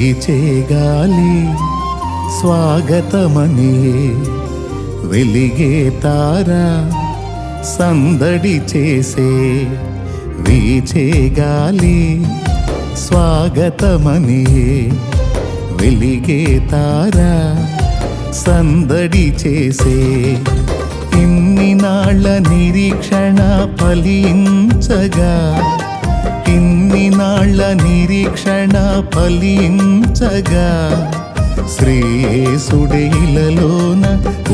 వీచే గాలి స్వాగతమని వెలిగే తార సందడి చేసే వీచే గాలి. స్వాగతమని వెలిగే తార సందడి చేసే ఇన్ని నాళ్ళ నిరీక్షణ ఫలించగా ఇన్ని నాళ్ళ నిరీక్షణ ఫలించగా శ్రీయేసుడేలలోన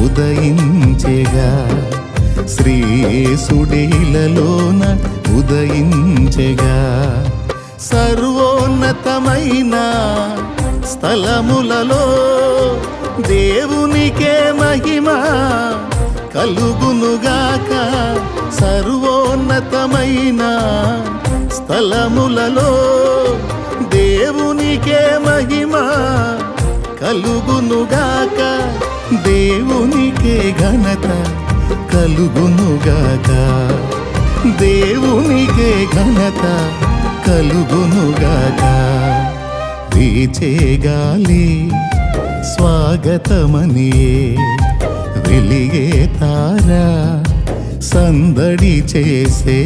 ఉదయించెగా. శ్రీయేసుడేలలోన ఉదయించెగా. సర్వోన్నతమైన స్థలములలో దేవునికే మహిమ కలుగునుగాక. సర్వోన్నతమైన స్థలములలో దేవునికే మహిమ కలుగునుగాక దేవునికే ఘనత కలుగునుగాక దేవునికే ఘనత కలుగునుగాక. వీచే గాలి స్వాగతమనియే వెలిగే తారా సందడి చేసే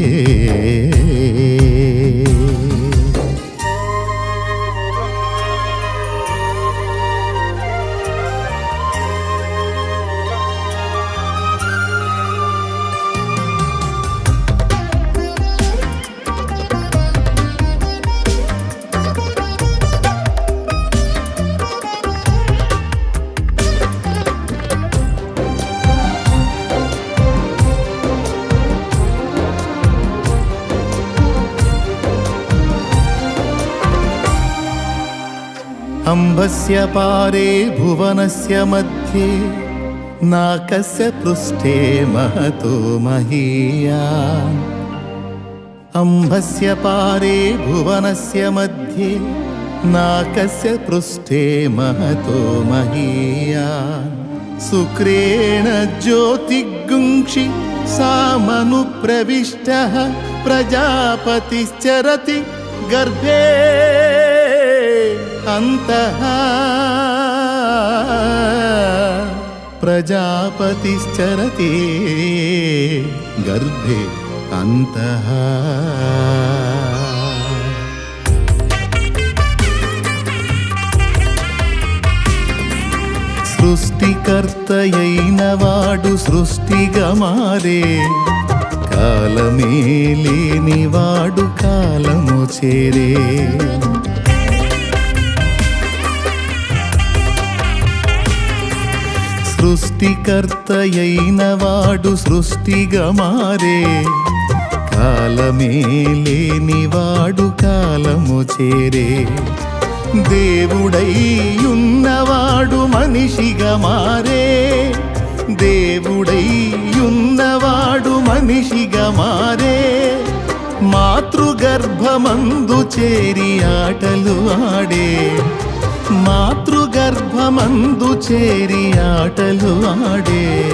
अम्बस्य पारे भुवनस्य मध्ये नाकस्य पृष्ठे महतो महीया। अम्बस्य पारे भुवनस्य मध्ये नाकस्य पृष्ठे महतो महीया। शुक्रेण ज्योतिगुंक्षि सामनुप्रविष्टः प्रजापतिश्चरति गर्भे అంతః ప్రజాపతిశ్చరతే గర్భే అంత. సృష్టికర్తయైన వాడు సృష్టిగా మారే కాలమే లేనివాడు కాలము చేరే. సృష్టికర్తయైన వాడు సృష్టిగా మారే. కాలమే లేని వాడు కాలము చేరే. దేవుడై ఉన్నవాడు మనిషిగా మారే. దేవుడై ఉన్నవాడు మనిషిగా మారే. మాతృగర్భమందు చేరి ఆటలు ఆడే. మాతృగర్భమందు చేరి ఆటలు ఆడే.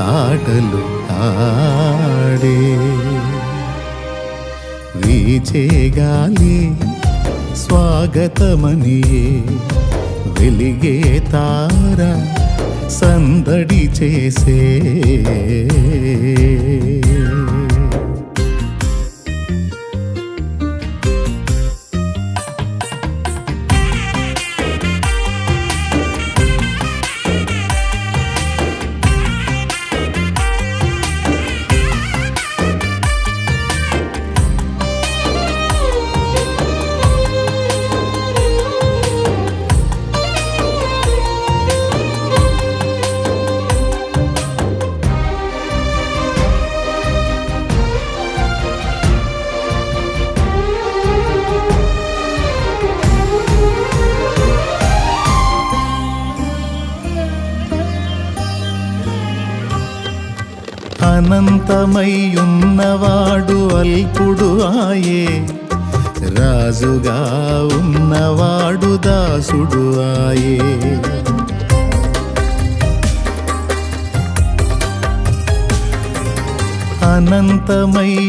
ఆటలు ఆడే. వీచే గాలి స్వాగతమనియే. వెలిగే తార సందడి చేసే. అనంతమయ్యున్నవాడు అల్పుడు ఆయే. రాజుగా ఉన్నవాడు దాసుడు ఆయే.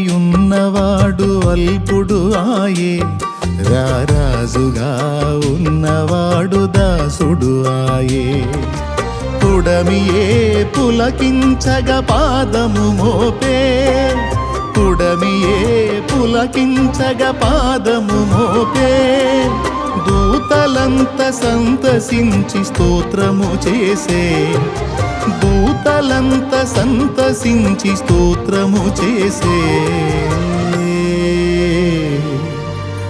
అనంతమయ్యున్నవాడు అల్పుడు ఆయే. రారాజుగా ఉన్నవాడు దాసుడు ఆయే. కుడమియే పులకించగ పాదము మోపే. కుడమియే పులకించగ పాదము మోపే. దూతలంత సంతసించి స్తోత్రము చేసే. దూతలంత సంతసించి స్తోత్రము చేసే.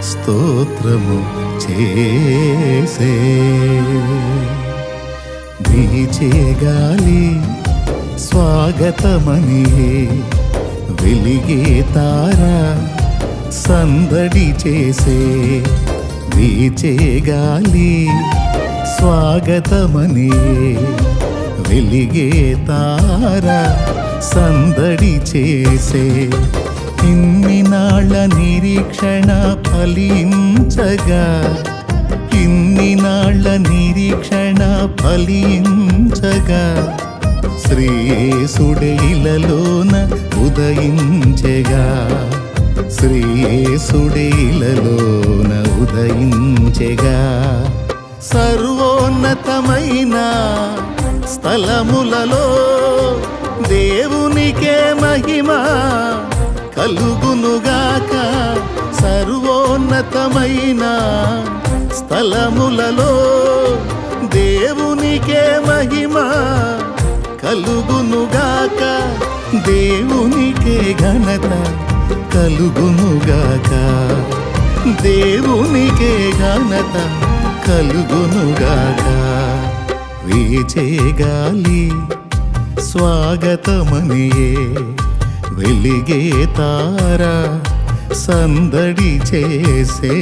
స్తోత్రము చేసే. వీచే గాలి స్వాగతమని వెలిగే తార. సందడి చేసే వీచే గాలి స్వాగతమని వెలిగే తార. సందడి చేసే ఇన్ని నాళ్ళ నిరీక్షణ ఫలించగా నాళ్ళ నిరీక్షణ ఫలించగా శ్రీయేసుడే ఇలలోన ఉదయించెగా. శ్రీయేసుడే ఉదయించెగా. సర్వోన్నతమైన స్థలములలో దేవునికే మహిమ కలుగునుగాక. సర్వోన్నతమైన స్థలములలో దేవునికే మహిమ కలుగునుగాక. దేవునికే ఘనత కలుగునుగాక. దేవునికే ఘనత కలుగునుగాక. వీచే గాలి స్వాగతమనియే వెలిగే తారా. సందడి చేసే.